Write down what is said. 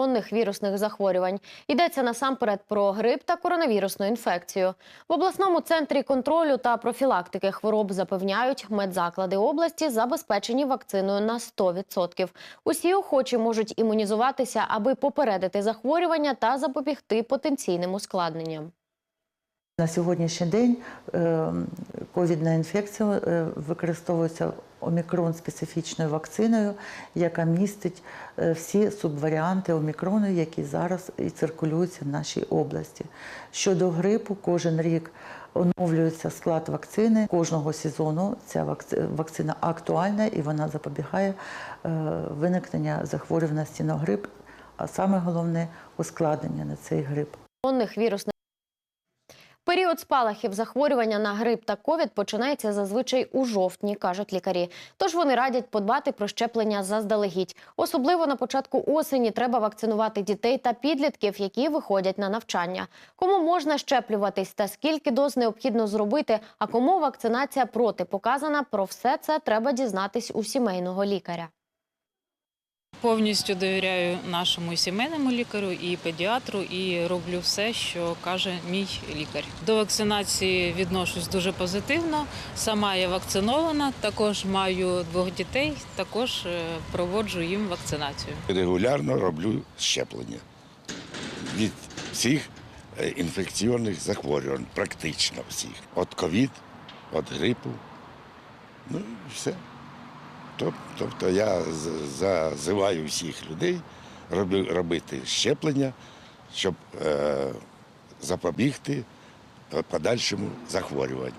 Онних вірусних захворювань йдеться насамперед про грип та коронавірусну інфекцію. В обласному центрі контролю та профілактики хвороб запевняють, медзаклади області забезпечені вакциною на 100%. Усі охочі можуть імунізуватися, аби попередити захворювання та запобігти потенційним ускладненням. На сьогоднішній день е, ковідна інфекція е, використовується омікрон специфічною вакциною, яка містить е, всі субваріанти омікрону, які зараз і циркулюються в нашій області. Щодо грипу, кожен рік оновлюється склад вакцини. Кожного сезону ця вакцина актуальна і вона запобігає виникнення захворюваності на грип, а саме головне ускладнення на цей грип. Період спалахів захворювання на грип та ковід починається зазвичай у жовтні, кажуть лікарі. Тож вони радять подбати про щеплення заздалегідь. Особливо на початку осені треба вакцинувати дітей та підлітків, які виходять на навчання. Кому можна щеплюватись та скільки доз необхідно зробити, а кому вакцинація протипоказана, про все це треба дізнатись у сімейного лікаря. Повністю довіряю нашому сімейному лікарю і педіатру, і роблю все, що каже мій лікар. До вакцинації відношусь дуже позитивно. Сама я вакцинована, також маю двох дітей, також е, проводжу їм вакцинацію. Регулярно роблю щеплення від всіх е, інфекційних захворювань, практично всіх. От ковід, от грипу. Ну і все. Тоб- Тобто я зазиваю всіх людей робити щеплення, щоб е, запобігти подальшому захворюванню.